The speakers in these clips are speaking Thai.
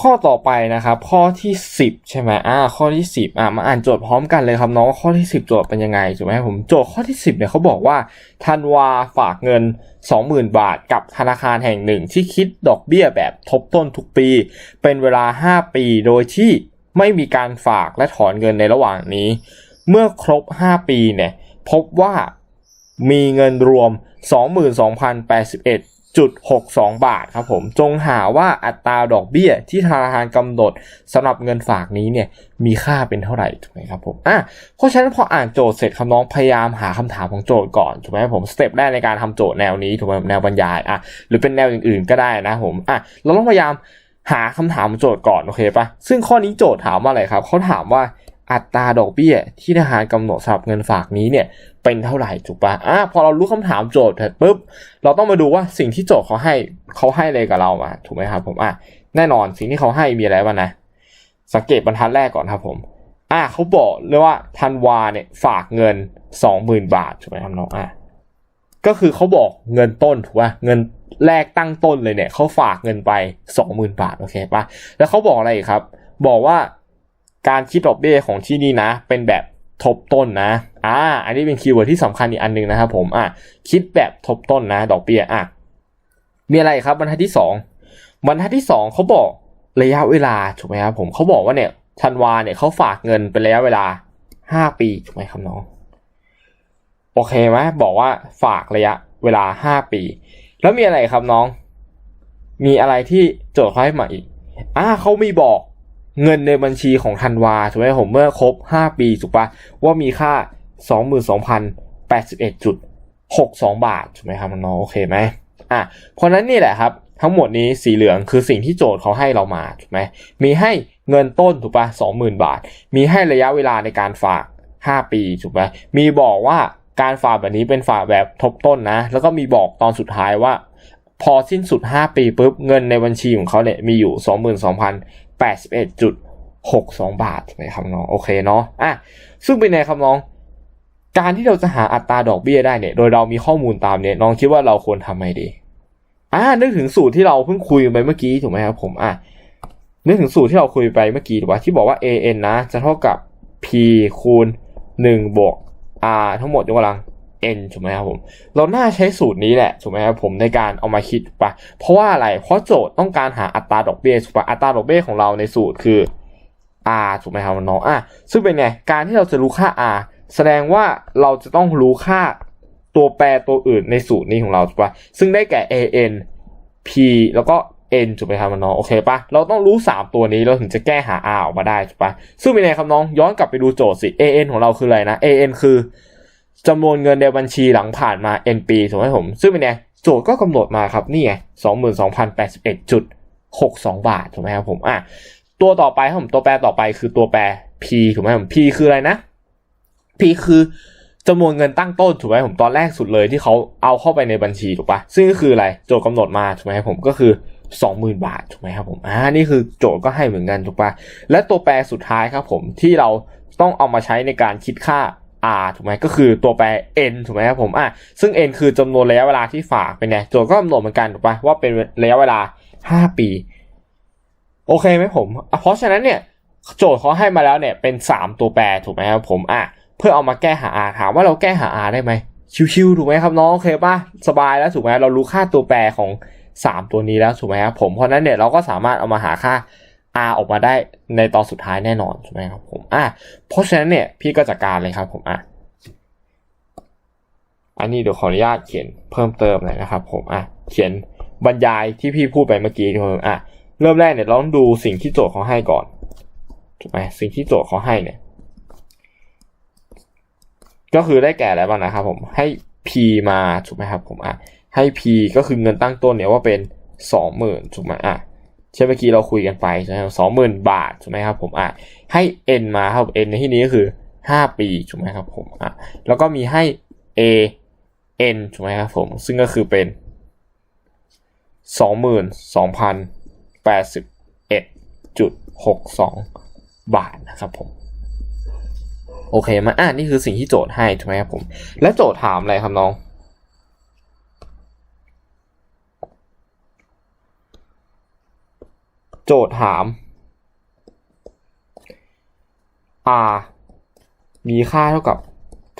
ข้อต่อไปนะครับ ข้อที่ 10 ใช่ไหมอ่า ข้อที่ 10อ่ามาอ่านโจทย์พร้อมกันเลยครับน้องว่าข้อที่ 10 โจทย์เป็นยังไงถูกไหมผมโจทย์ข้อที่ 10เนี่ยเขาบอกว่าธันวาฝากเงิน 20,000 บาทกับธนาคารแห่งหนึ่ง ที่คิดดอกเบี้ยแบบทบต้นทุกปี เป็นเวลา 5 ปีโดยที่ไม่มีการฝากและถอนเงินในระหว่างนี้ เมื่อครบ 5 ปีเนี่ยพบว่ามีเงินรวม 22,081 0.62 บาทครับผม จงหาว่าอัตราดอกเบี้ยที่ธนาคารกำหนดสำหรับเงินฝากนี้เนี่ยมีค่าเป็นเท่าไหร่ถูกไหมครับผมอะเพราะฉะนั้นพออ่านโจทย์เสร็จครับน้องพยายามหาคำถามของโจทย์ก่อนถูกไหมครับผมสเต็ปแรกในการทำโจทย์แนวนี้ถูกไหมแนวบรรยายอะหรือเป็นแนวอื่นๆก็ได้นะผมอะเราต้องพยายามหาคำถามของโจทย์ก่อนโอเคปะซึ่งข้อนี้โจทย์ถามว่าอะไรครับเขาถามว่า อัตราดอกเบี้ย ที่ธนาคารกำหนดสำหรับเงินฝากนี้เนี่ยเป็นเท่าไหร่ถูกปะอะพอเรารู้คำถามโจทย์เสร็จปุ๊บเราต้องมาดูว่าสิ่งที่โจทย์เขาให้เขาให้อะไรกับเรามาถูกไหมครับผมอะแน่นอนสิ่งที่เขาให้มีอะไรบ้างนะ สังเกตบรรทัดแรกก่อนครับผม อะเขาบอกเลยว่าธันวาเนี่ยฝากเงินสองหมื่นบาทถูกไหมครับน้องอะก็คือเขาบอกเงินต้นถูกป่ะเงินแรกตั้งต้นเลยเนี่ยเขาฝากเงินไปสองหมื่นบาทโอเคป่ะแล้วเขาบอกอะไรครับ บอกว่า การคิดดอกเบี้ยของที่นี่นะ เป็นแบบทบต้นนะ อ่า อันนี้เป็นคีย์เวิร์ดที่สำคัญอีกอันหนึ่งนะครับผม อะ คิดแบบทบต้นนะ ดอกเบี้ย อะ มีอะไรครับบรรทัดที่สองบรรทัดที่สองเขาบอกระยะเวลา ถูกไหมครับผม เขาบอกว่าเนี่ยธันวาเนี่ยเขาฝากเงินเป็นระยะเวลาห้าปี ถูกไหมครับน้อง โอเคไหมบอกว่าฝากระยะเวลาห้าปี แล้วมีอะไรครับน้อง มีอะไรที่โจทย์เขาให้มาอีก อ่าเขามีบอก เงินในบัญชีของธันวาถูกไหมผมเมื่อครบ 5 ปีถูกปะว่ามีค่า 22,081.62 บาทถูกไหมครับน้องโอเคไหมอะเพราะนั้นนี่แหละครับ ทั้งหมดนี้สีเหลืองคือสิ่งที่โจทย์เขาให้เรามาถูกไหมมีให้เงินต้นถูกปะ20,000 บาท มีให้ระยะเวลาในการฝาก 5 ปีถูกไหมมีบอกว่าการฝากแบบนี้เป็นฝากแบบทบต้นนะ แล้วก็มีบอกตอนสุดท้ายว่า พอสิ้นสุด 5 ปีปุ๊บเงินในบัญชีของเขาเนี่ยมีอยู่ 81.62 บาทใช่ไหมครับน้องโอเคเนาะอะซึ่งเป็นไงครับน้อง การที่เราจะหาอัตราดอกเบี้ยได้เนี่ย โดยเรามีข้อมูลตามเนี่ยน้องคิดว่าเราควรทำไงดีอ่านึกถึงสูตรที่เราเพิ่งคุยไปเมื่อกี้ถูกไหมครับผมอะนึกถึงสูตรที่เราคุยไปเมื่อกี้ถูกป่ะที่บอกว่า an นะ จะเท่ากับ p คูณ1บวก r ทั้งหมดยกกำลัง n ถูกไหมครับผม เราน่าใช้สูตรนี้แหละถูกไหมครับผมในการเอามาคิดปะเพราะว่าอะไร เพราะโจทย์ต้องการหาอัตราดอกเบี้ยถูกปะอัตราดอกเบี้ยของเราในสูตรคือ r ถูกไหมครับน้องอะซึ่งเป็นไงการที่เราจะรู้ค่า r แสดงว่าเราจะต้องรู้ค่าตัวแปรตัวอื่นในสูตรนี้ของเราถูกปะซึ่งได้แก่ an p แล้วก็ n ถูกไหมครับน้องโอเคปะเราต้องรู้ 3 ตัวนี้เราถึงจะแก้หา r ออกมาได้ถูกปะซึ่งเป็นไงครับน้องย้อนกลับไปดูโจทย์สิ an ของเราคืออะไรนะ an คือ จำนวนเงินในบัญชีหลังผ่านมา n ปีถูกไหมผม ซึ่งเป็นไงโจทย์ก็กำหนดมาครับนี่ไงสองหมื่นสองพันแปดสิบเอ็ดจุดหกสองบาทถูกไหมครับผมอะตัวต่อไปครับผมตัวแปรต่อไปคือตัวแปร p ถูกไหมผม p คืออะไรนะ p คือจำนวนเงินตั้งต้นถูกไหมผมตอนแรกสุดเลยที่เขาเอาเข้าไปในบัญชีถูกปะซึ่งก็คืออะไรโจทย์กำหนดมาถูกไหมครับผมก็คือสองหมื่นบาทถูกไหมครับผมอ่านี่คือโจทย์ก็ให้เหมือนกันถูกปะและตัวแปรสุดท้ายครับผมที่เราต้องเอามาใช้ในการคิดค่า r ถูกไหมก็คือตัวแปร n ถูกไหมครับผมอะซึ่ง n คือจำนวนระยะเวลาที่ฝากเป็นไงโจทย์ก็กำหนดเหมือนกันถูกปะว่าเป็นระยะเวลา 5 ปี โอเคไหมผม เพราะฉะนั้นเนี่ยโจทย์เขาให้มาแล้วเนี่ยเป็น 3 ตัวแปรถูกไหมครับผมอะเพื่อเอามาแก้หา r ถามว่าเราแก้หา r ได้ไหมชิวๆถูกไหมครับน้องโอเคปะสบายแล้วถูกไหมเรารู้ค่าตัวแปรของ 3 ตัวนี้แล้วถูกไหมครับผมเพราะนั้นเนี่ยเราก็สามารถเอามาหาค่า R ออกมาได้ในตอนสุดท้ายแน่นอนใช่ไหมครับผมอะเพราะฉะนั้นเนี่ยพี่ก็จัดการเลยครับผมอะอันนี้เดี๋ยวขออนุญาตเขียนเพิ่มเติมหน่อยนะครับผมอะเขียนบรรยายที่พี่พูดไปเมื่อกี้ทุกคนอะเริ่มแรกเนี่ยเราต้องดูสิ่งที่โจทย์เขาให้ก่อนถูกไหมสิ่งที่โจทย์เขาให้เนี่ย ก็คือได้แก่อะไรบ้างนะครับผมให้ P มาถูกไหมครับผมอะให้ P ก็คือเงินตั้งต้นเนี่ยว่าเป็นสองหมื่นถูกไหมอะ ใช่เมื่อกี้เราคุยกันไปใช่ไหมสองหมื่นบาทถูกไหมครับผมอะให้ n มาครับ n ในที่นี้ก็คือห้าปีถูกไหมครับผมอะแล้วก็มีให้ a n ถูกไหมครับผมซึ่งก็คือเป็นสองหมื่นสองพันแปดสิบเอ็ดจุดหกสองบาทนะครับผมโอเคมาอ่านี่คือสิ่งที่โจทย์ให้ถูกไหมครับผม และโจทย์ถามอะไรครับน้อง โจทย์ถาม r มีค่าเท่ากับ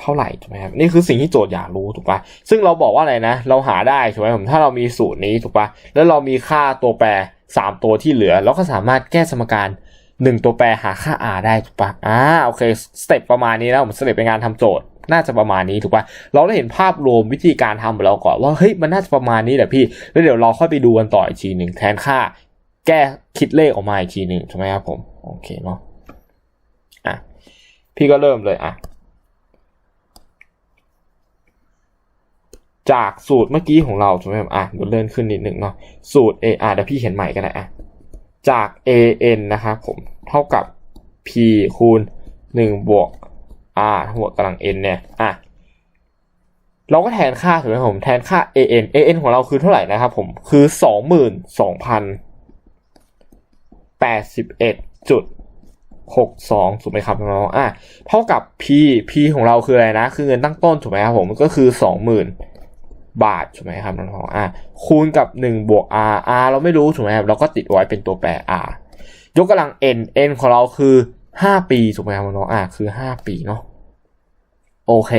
เท่าไหร่ถูกไหมครับนี่คือสิ่งที่โจทย์อยากรู้ถูกปะซึ่งเราบอกว่าอะไรนะ เราหาได้ถูกไหมผมถ้าเรามีสูตรนี้ถูกปะแล้วเรามีค่าตัวแปรสามตัวที่เหลือ เราก็สามารถแก้สมการหนึ่งตัวแปรหาค่า r ได้ถูกปะอ่าโอเคสเต็ปประมาณนี้แล้วผมสเต็ปเป็นงานทำโจทย์น่าจะประมาณนี้ถูกปะเราได้เห็นภาพรวมวิธีการทำไปแล้วก่อนว่าเฮ้ยมันน่าจะประมาณนี้แหละพี่ แล้วเดี๋ยวเราค่อยไปดูกันต่ออีกทีหนึ่งแทนค่า แก้คิดเลขออกมาอีกทีหนึ่งถูกไหมครับผมโอเคเนาะอะพี่ก็เริ่มเลยอะจากสูตรเมื่อกี้ของเราถูกไหมครับอะเดี๋ยวเลื่อนขึ้นนิดหนึ่งเนาะสูตร a r เดี๋ยวพี่เขียนใหม่ก็ได้อะจาก a n นะครับผมเท่ากับ p คูณ1บวก r ทั้งหมดกำลัง n เนี่ยอะเราก็แทนค่าถูกไหมครับผมแทนค่า a n a n ของเราคือเท่าไหร่นะครับผมคือ 81จุดหกสองถูกไหมครับน้องอะเท่ากับ p p ของเราคืออะไรนะ คือเงินตั้งต้นถูกไหมครับผมก็คือสองหมื่นบาทถูกไหมครับน้องอะคูณกับหนึ่งบวก r r เราไม่รู้ถูกไหมครับเราก็ติดไว้เป็นตัวแปร r ยกกำลัง n n ของเราคือห้าปีถูกไหมครับน้องอะคือห้าปีเนาะโอเค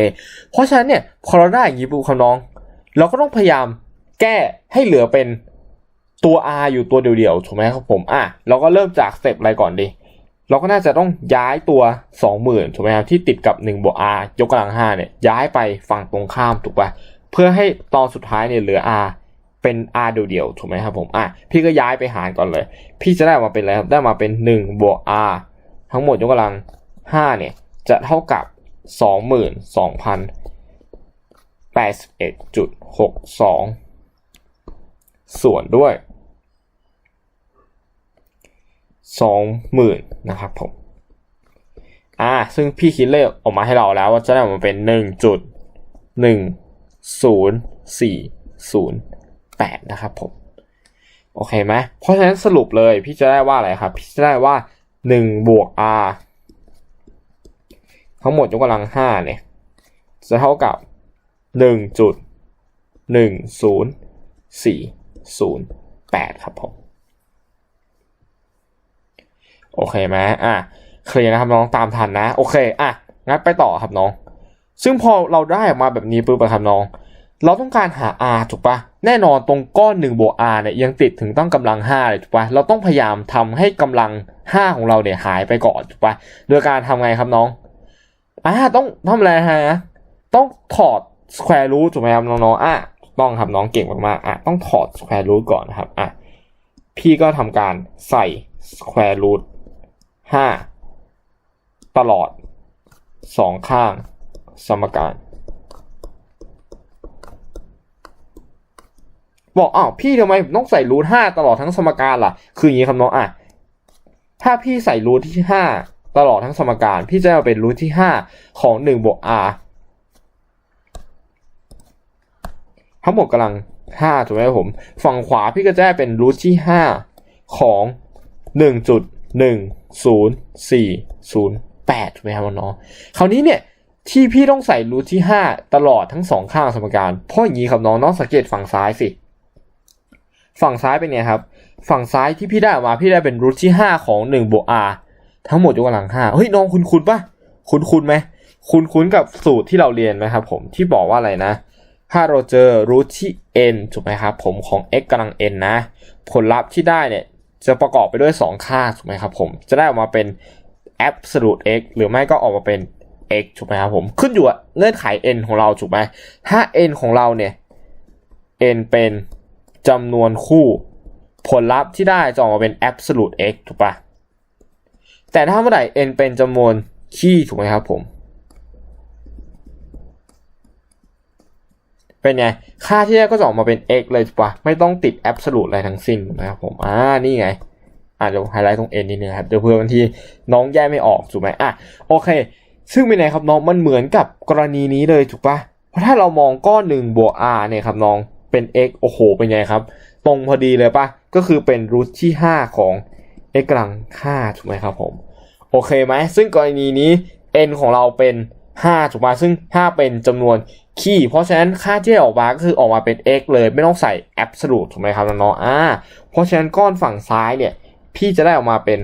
เพราะฉะนั้นเนี่ยพอเราได้อย่างนี้ปุ๊บครับน้อง เราก็ต้องพยายามแก้ให้เหลือเป็น ตัว r อยู่ตัวเดียวๆ ถูกไหมครับผม อะ เราก็เริ่มจากสเต็ปอะไรก่อนดี เราก็น่าจะต้องย้ายตัว 20,000ถูกไหมครับ ที่ติดกับ1บวก r ยกกำลัง5เนี่ย ย้ายไปฝั่งตรงข้ามถูกป่ะ เพื่อให้ตอนสุดท้ายเนี่ยเหลือ r เป็น r เดียวๆ ถูกไหมครับผม อะ พี่ก็ย้ายไปหารก่อนเลย พี่จะได้มาเป็นอะไรครับ ได้มาเป็น1บวก r ทั้งหมดยกกำลัง5เนี่ย จะเท่ากับ 22,081.62ส่วนด้วย สองหมื่นนะครับผมอ่าซึ่งพี่คิดเลขออกมาให้เราแล้วว่าจะได้ออกมาเป็นหนึ่งจุดหนึ่งศูนย์สี่ศูนย์แปดนะครับผม โอเคไหมเพราะฉะนั้นสรุปเลยพี่จะได้ว่าอะไรครับ พี่จะได้ว่าหนึ่งบวก r ทั้งหมดยกกำลังห้าเนี่ย จะเท่ากับหนึ่งจุดหนึ่งศูนย์สี่ศูนย์แปดครับผม โอเคไหมอะเคลียร์นะครับน้องตามทันนะ โอเคอะงั้นไปต่อครับน้อง ซึ่งพอเราได้ออกมาแบบนี้ปุ๊บอะครับน้อง เราต้องการหา r ถูกปะแน่นอนตรงก้อน1บวก r เนี่ยยังติดถึงต้องกำลัง5เลยถูกปะเราต้องพยายามทำให้กำลัง 5 ของเราเนี่ยหายไปก่อนถูกปะโดยการทำไงครับน้องอ่าต้องทำอะไรฮะต้องถอด square root ถูกไหมครับน้องๆอะต้องครับน้องเก่งมากๆอะต้องถอด square root ก่อนนะครับอะพี่ก็ทำการใส่ square root ห้าตลอดสองข้าง สมการ บอกอ้าวพี่ทำไมต้องใส่รูทห้าตลอดทั้งสมการล่ะ คืออย่างนี้ครับน้องอะถ้าพี่ใส่รูทที่ห้าตลอดทั้งสมการ พี่จะเอาเป็นรูทที่ห้าของหนึ่งบวก r ทั้งหมดกำลังห้าถูกไหมครับผม ฝั่งขวาพี่ก็จะได้เป็นรูทที่ห้าของห นึ่งจุดหนึ่งศูนย์สี่ศูนย์แปดถูกไหมครับน้องคราวนี้เนี่ยที่พี่ต้องใส่รูทที่ห้าตลอดทั้งสองข้างสมการ เพราะอย่างนี้ครับน้องน้องสังเกตฝั่งซ้ายสิ ฝั่งซ้ายเป็นไงครับ ฝั่งซ้ายที่พี่ได้ออกมาพี่ได้เป็นรูทที่ห้าของหนึ่งบวก r ทั้งหมดยกกำลังห้าเฮ้ยน้องคุณคุณปะคุณคุณไหมคุณคุ้นกับสูตรที่เราเรียนไหมครับผมที่บอกว่าอะไรนะ ถ้าเราเจอรูทที่ n ถูกไหมครับผมของ x กำลัง n นะ ผลลัพธ์ที่ได้เนี่ย จะประกอบไปด้วย 2 ค่าถูกไหมครับผม จะได้ออกมาเป็น absolute x หรือไม่ก็ออกมาเป็น x ถูกไหมครับผม ขึ้นอยู่กับเงื่อนไข n ของเราถูกไหมถ้า n ของเราเนี่ย n เป็นจำนวนคู่ ผลลัพธ์ที่ได้จะออกมาเป็น absolute x ถูกปะแต่ถ้าเมื่อไหร่ n เป็นจำนวนคี่ถูกไหมครับผม เป็นไง ค่าที่ได้ก็จะออกมาเป็น x เลยถูกปะไม่ต้องติด absolute อะไรทั้งสิ้นถูกไหมครับผม อ่า นี่ไง อ่าเดี๋ยวไฮไลท์ตรง n นิดนึงครับ เดี๋ยวเผื่อบางทีน้องแยกไม่ออกถูกไหมอะ โอเค ซึ่งเป็นไงครับน้อง มันเหมือนกับกรณีนี้เลยถูกปะเพราะถ้าเรามองก้อนหนึ่งบวก r เนี่ยครับน้อง เป็น x โอ้โห เป็นไงครับ ตรงพอดีเลยปะก็คือเป็นรูทที่ 5 ของ x กำลัง5ถูกไหมครับผม โอเคไหม ซึ่งกรณีนี้ n ของเราเป็น 5ถูกไหมซึ่ง 5 เป็นจำนวนคีย์เพราะฉะนั้นค่าที่ได้ออกมาก็คือออกมาเป็น x เลยไม่ต้องใส่ absolute ถูกไหมครับน้องๆอ่าเพราะฉะนั้นก้อนฝั่งซ้ายเนี่ย พี่จะได้ออกมาเป็น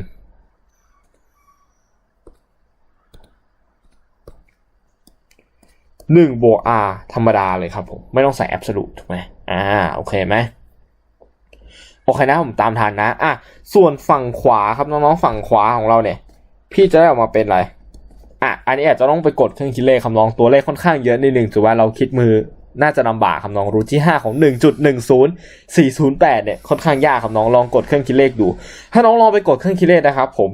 หนึ่งบวก r ธรรมดาเลยครับผม ไม่ต้องใส่ absolute ถูกไหมอ่าโอเคไหมโอเคนะผมตามทันนะอะส่วนฝั่งขวาครับน้องๆฝั่งขวาของเราเนี่ย พี่จะได้ออกมาเป็นอะไร อะอันนี้อาจจะต้องไปกดเครื่องคิดเลขคำนองตัวเลขค่อนข้างเยอะนิดนึงถือว่าเราคิดมือน่าจะลำบากคำนองรูทที่ 5 ของ 1.10408 เนี่ยค่อนข้างยากคำน้องลองกดเครื่องคิดเลขดู ถ้าน้องลองไปกดเครื่องคิดเลขนะครับผม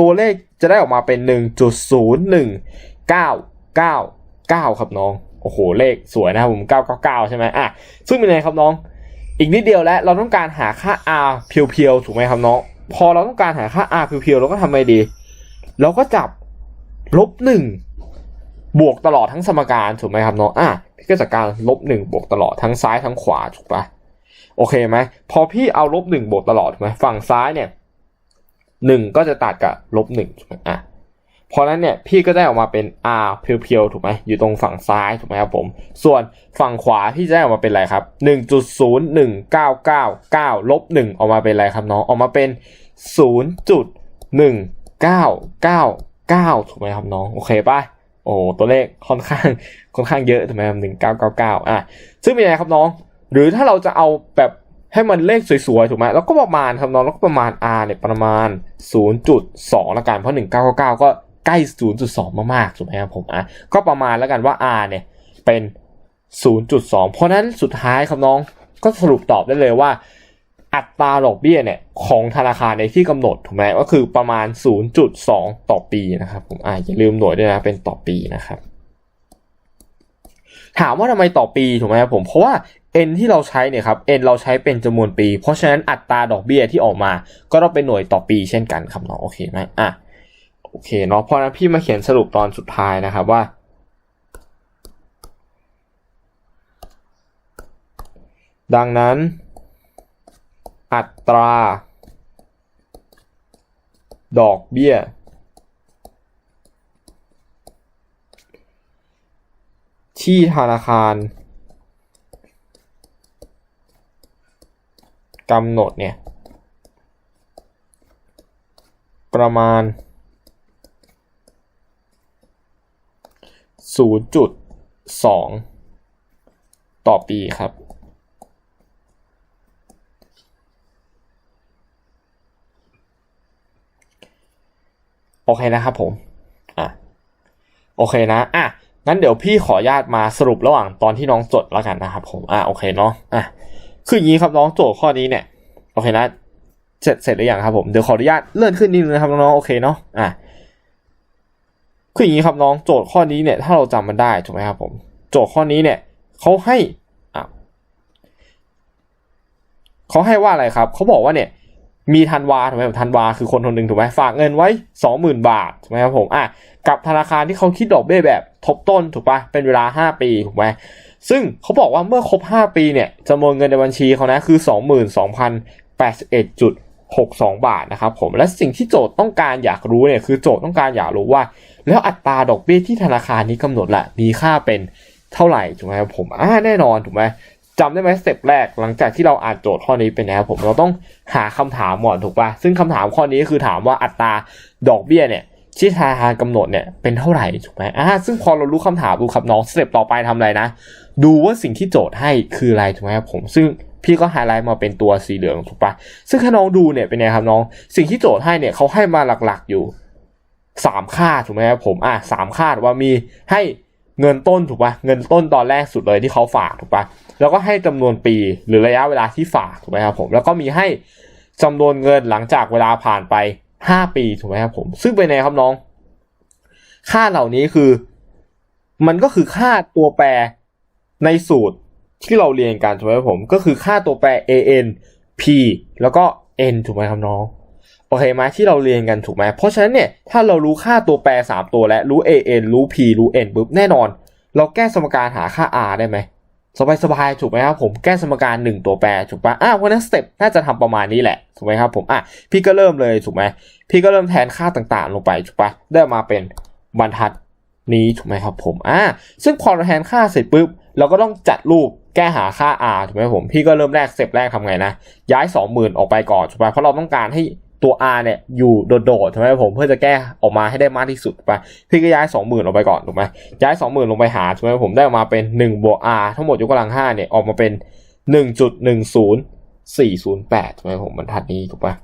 ตัวเลขจะได้ออกมาเป็น 1.01999 ครับน้อง โอ้โห เลขสวยนะครับผม 999 ใช่ไหมอะ ซึ่งเป็นไงครับน้อง อีกนิดเดียวแล้ว เราต้องการหาค่า r เพียวๆ ถูกไหมครับน้อง พอเราต้องการหาค่า r เพียวๆ เราก็ทำไงดี เราก็จับ ลบหนึ่งบวกตลอดทั้งสมการถูกไหมครับน้องอะพี่ก็จัดการลบหนึ่งบวกตลอดทั้งซ้ายทั้งขวาถูกปะโอเคไหมพอพี่เอาลบหนึ่งบวกตลอดถูกไหมฝั่งซ้ายเนี่ยหนึ่งก็จะตัดกับลบหนึ่งถูกไหมอะพราะนั้นเนี่ยพี่ก็ได้ออกมาเป็น r เพียวๆถูกไหมอยู่ตรงฝั่งซ้ายถูกไหมครับผม ส่วนฝั่งขวาพี่จะได้ออกมาเป็นอะไรครับ 1.01999ลบ1ออกมาเป็นอะไรครับน้องออกมาเป็น 0.1999 ถูกไหมครับน้องโอเคป่ะโอ้ตัวเลขค่อนข้างค่อนข้างเยอะถูกไหมครับ1999อะซึ่งเป็นยังไงครับน้อง หรือถ้าเราจะเอาแบบให้มันเลขสวยๆถูกไหมแล้วก็ประมาณครับน้องแล้วก็ประมาณ r เนี่ยประมาณ 0.2ละกันเพราะ 1999 ก็ใกล้ 0.2 มากๆถูกไหมครับผมอะก็ประมาณแล้วกันว่า r เนี่ยเป็น 0.2 เพราะนั้นสุดท้ายครับน้องก็สรุปตอบได้เลยว่า อัตราดอกเบี้ยเนี่ยของธนาคารในที่กำหนดถูกไหมก็คือประมาณ 0.2 ต่อปีนะครับผมอะอย่าลืมหน่วยด้วยนะเป็นต่อปีนะครับ ถามว่าทำไมต่อปีถูกไหมครับผมเพราะว่า n ที่เราใช้เนี่ยครับ n เราใช้เป็นจำนวนปี เพราะฉะนั้นอัตราดอกเบี้ยที่ออกมา ก็ต้องเป็นหน่วยต่อปีเช่นกันครับน้องโอเคไหมอะโอเคเนาะเพราะนั้นพี่มาเขียนสรุปตอนสุดท้ายนะครับว่าดังนั้น อัตรา ดอกเบี้ย ที่ธนาคารกำหนดเนี่ย ประมาณ 0.2 ต่อปีครับ โอเคนะครับผมอะโอเคนะอะงั้นเดี๋ยวพี่ขออนุญาตมาสรุประหว่างตอนที่น้องจดแล้วกันนะครับผมอะโอเคเนาะอะคืออย่างนี้ครับน้องโจทย์ข้อนี้เนี่ยโอเคนะเสร็จเสร็จหรือยังครับผมเดี๋ยวขออนุญาตเลื่อนขึ้นนิดนึงนะครับน้องโอเคเนาะอะคืออย่างนี้ครับน้องโจทย์ข้อนี้เนี่ย ถ้าเราจำมันได้ถูกไหมครับผม โจทย์ข้อนี้เนี่ยเขาให้อะเขาให้ว่าอะไรครับเขาบอกว่าเนี่ย มีธันวาถูกไหมธันวาคือคนคนหนึ่งถูกไหมฝากเงินไว้สองหมื่นบาทถูกไหมครับผมอะกับธนาคารที่เขาคิดดอกเบี้ยแบบทบต้นถูกปะเป็นเวลาห้าปีถูกไหมซึ่งเขาบอกว่าเมื่อครบ 5 ปีเนี่ยจำนวนเงินในบัญชีเขานะคือ 22,081.62 บาทนะครับผมและสิ่งที่โจทย์ต้องการอยากรู้เนี่ยคือโจทย์ต้องการอยากรู้ว่า แล้วอัตราดอกเบี้ยที่ธนาคารนี้กำหนดละมีค่าเป็นเท่าไหร่ถูกไหมครับผมอ่าแน่นอนถูกไหม จำได้ไหมสเต็ปแรกหลังจากที่เราอ่านโจทย์ข้อนี้เป็นนะครับผมเราต้องหาคำถามก่อนถูกป่ะซึ่งคำถามข้อนี้คือถามว่าอัตราดอกเบี้ยเนี่ยที่ธนาคารกำหนดเนี่ยเป็นเท่าไหร่ถูกไหมอ่าซึ่งพอเรารู้คำถามดูครับน้องสเต็ปต่อไปทำอะไรนะ ดูว่าสิ่งที่โจทย์ให้คืออะไรถูกไหมครับผมซึ่งพี่ก็ไฮไลท์มาเป็นตัวสีเหลืองถูกปะซึ่งถ้าน้องดูเนี่ยเป็นไงครับน้อง สิ่งที่โจทย์ให้เนี่ยเขาให้มาหลักๆอยู่สามค่าถูกไหมครับผมอะสามค่าว่ามีให้ เงินต้นถูกปะเงินต้นตอนแรกสุดเลยที่เขาฝากถูกปะแล้วก็ให้จำนวนปีหรือระยะเวลาที่ฝากถูกไหมครับผมแล้วก็มีให้จำนวนเงินหลังจากเวลาผ่านไปห้าปีถูกไหมครับผมซึ่งเป็นไงครับน้อง ค่าเหล่านี้คือ มันก็คือค่าตัวแปรในสูตรที่เราเรียนกันถูกไหมครับผมก็คือค่าตัวแปร an p แล้วก็ n ถูกไหมครับน้อง อเคไหมที่เราเรียนกันถูกไหมเพราะฉะนั้นเนี่ยถ้าเรารู้ค่าตัวแปร 3 ตัวและรู้ an รู้ p รู้ n ปุ๊บแน่นอน เราแก้สมการหาค่า r ได้ไหมสบายๆถูกไหมครับผมแก้สมการหนึ่งตัวแปรถูกปะอะวันนั้นสเต็ปน่าจะทำประมาณนี้แหละถูกไหมครับผมอะพี่ก็เริ่มเลยถูกไหมพี่ก็เริ่มแทนค่าต่างๆ ลงไปถูกปะได้มาเป็นบรรทัดนี้ถูกไหมครับผมอะซึ่งพอเราแทนค่าเสร็จปุ๊บเราก็ต้องจัดรูปแก้หาค่า r ถูกไหมผมพี่ก็เริ่มแรกสเต็ปแรกทำไงนะย้าย 20,000 ออกไปก่อนถูกปะเพราะเราต้องการให้ ตัว r เนี่ยอยู่โดดๆถูกไมผมเพื่อจะแก้ออกมาให้ได้มากที่สุดถูกปะพี่ก็ย้าย 20,000ออกไปก่อนถูกไหมย้าย 20,000 ลงไปหาถูกไมผมได้ออกมาเป็น1บวก r ทั้งหมดยกกำลัง5เนี่ยออกมาเป็น 1.10408ถูกไมผมบรรทัดนี้ถูกปะ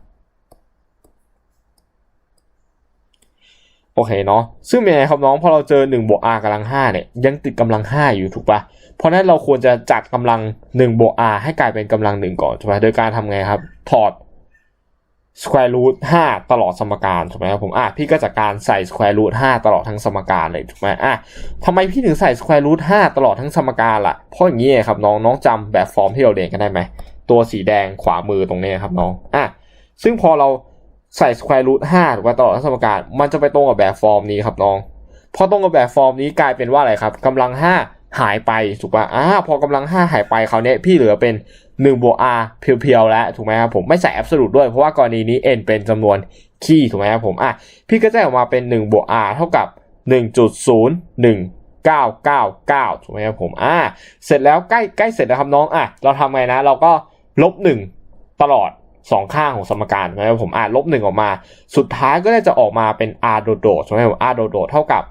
โอเคเนาะซึ่งเป็นไงครับน้องพอเราเจอ1บวก r กำลัง5เนี่ยยังติดกำลัง 5 อยู่ถูกปะเพราะฉะนั้นเราควรจะจัดกำลัง1บวก r ให้กลายเป็นกำลัง 1 ก่อนถูกปะโดยการทำไงครับถอด square root 5 ตลอดสมการถูกไหมครับผมอะพี่ก็จัดการใส่ square root 5 ตลอดทั้งสมการเลยถูกไหมอะทำไมพี่ถึงใส่ square root 5 ตลอดทั้งสมการล่ะ เพราะอย่างนี้ครับน้องน้องจำแบบฟอร์มที่เราเรียนกันได้ไหม ตัวสีแดงขวามือตรงนี้ครับน้องอะซึ่งพอเราใส่ square root 5ถูกไหมตลอดทั้งสมการ มันจะไปตรงกับแบบฟอร์มนี้ครับน้อง พอตรงกับแบบฟอร์มนี้กลายเป็นว่าอะไรครับกำลัง 5 หายไปถูกป่ะอ่าพอกำลัง 5 หายไปคราวนี้พี่เหลือเป็น 1บวก r เพียวๆแล้วถูกไหมครับผมไม่ใส่ absolute ด้วยเพราะว่ากรณีนี้ n เป็นจำนวนคีย์ถูกไหมครับผมอะพี่ก็จะออกมาเป็น1บวก r เท่ากับ 1.01999 ถูกไหมครับผมอ่าเสร็จแล้วใกล้ใกล้เสร็จแล้วครับน้องอะเราทำไงนะ เราก็ลบ 1 ตลอด 2 ข้างของสมการถูกไหมครับผมอะลบ 1 ออกมา สุดท้ายก็ได้จะออกมาเป็น r โดดๆใช่ไหมผม r โดดเท่ากับ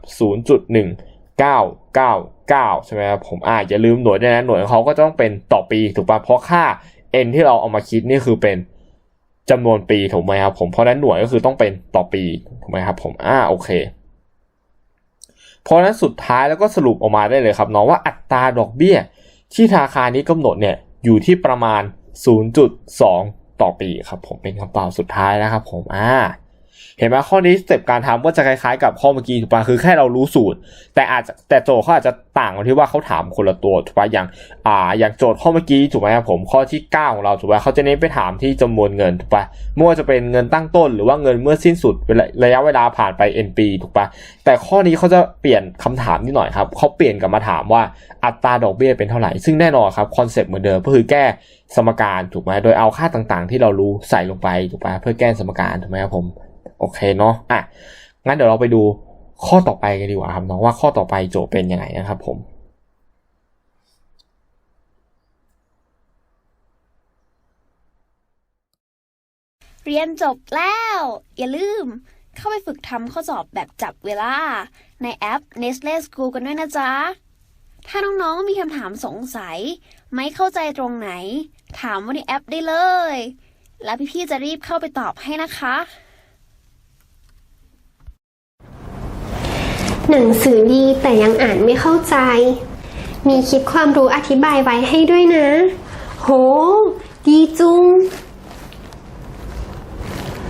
9 ใช่ไหมครับผมอะอย่าลืมหน่วยด้วยนะหน่วยของเขาก็ต้องเป็นต่อปีถูกป่ะเพราะค่า n ที่เราเอามาคิดนี่คือเป็นจำนวนปีถูกไหมครับผมเพราะนั้นหน่วยก็คือต้องเป็นต่อปีถูกไหมครับผมอ่าโอเคเพราะนั้นสุดท้ายแล้วก็สรุปออกมาได้เลยครับน้องว่าอัตราดอกเบี้ย ที่ธนาคารนี้กำหนดเนี่ยอยู่ที่ประมาณ 0.2 ต่อปีครับผมเป็นคำตอบสุดท้ายนะครับผมอ่า เห็นไหมข้อนี้สเต็ปการทำก็จะคล้ายๆ กับข้อเมื่อกี้ถูกปะคือแค่เรารู้สูตร แต่อาจจะแต่โจทย์เขาอาจจะต่างกันที่ว่าเขาถามคนละตัวถูกปะอย่างอ่าอย่างโจทย์ข้อเมื่อกี้ถูกไหมครับผมข้อที่9ของเราถูกปะเขาจะเน้นไปถามที่จำนวนเงินถูกปะไม่ว่าจะเป็นเงินตั้งต้น หรือว่าเงินเมื่อสิ้นสุดเวลาระยะเวลาผ่านไป n ปีถูกปะแต่ข้อนี้เขาจะเปลี่ยนคำถามนิดหน่อยครับเขาเปลี่ยนกลับมาถามว่าอัตราดอกเบี้ยเป็นเท่าไหร่ซึ่งแน่นอนครับคอนเซปต์เหมือนเดิมก็คือแก้สมการถูกไหมโดยเอาค่าต่างๆ ที่เรารู้ใส่ลงไปถูกปะเพื่อแก้สมการถูกไหมครับผม โอเคเนาะอะงั้นเดี๋ยวเราไปดูข้อต่อไปกันดีกว่าครับน้องว่าข้อต่อไปโจทย์เป็นยังไงนะครับผมเรียนจบแล้ว อย่าลืม เข้าไปฝึกทำข้อสอบแบบจับเวลา ในแอป Nestle School กันด้วยนะจ๊ะ ถ้าน้องๆมีคำถามสงสัย ไม่เข้าใจตรงไหน ถามว่าในแอปได้เลย แล้วพี่ๆจะรีบเข้าไปตอบให้นะคะ หนังสือดีแต่ยังอ่านไม่เข้าใจ มีคลิปความรู้อธิบายไว้ให้ด้วยนะ โห ดีจุง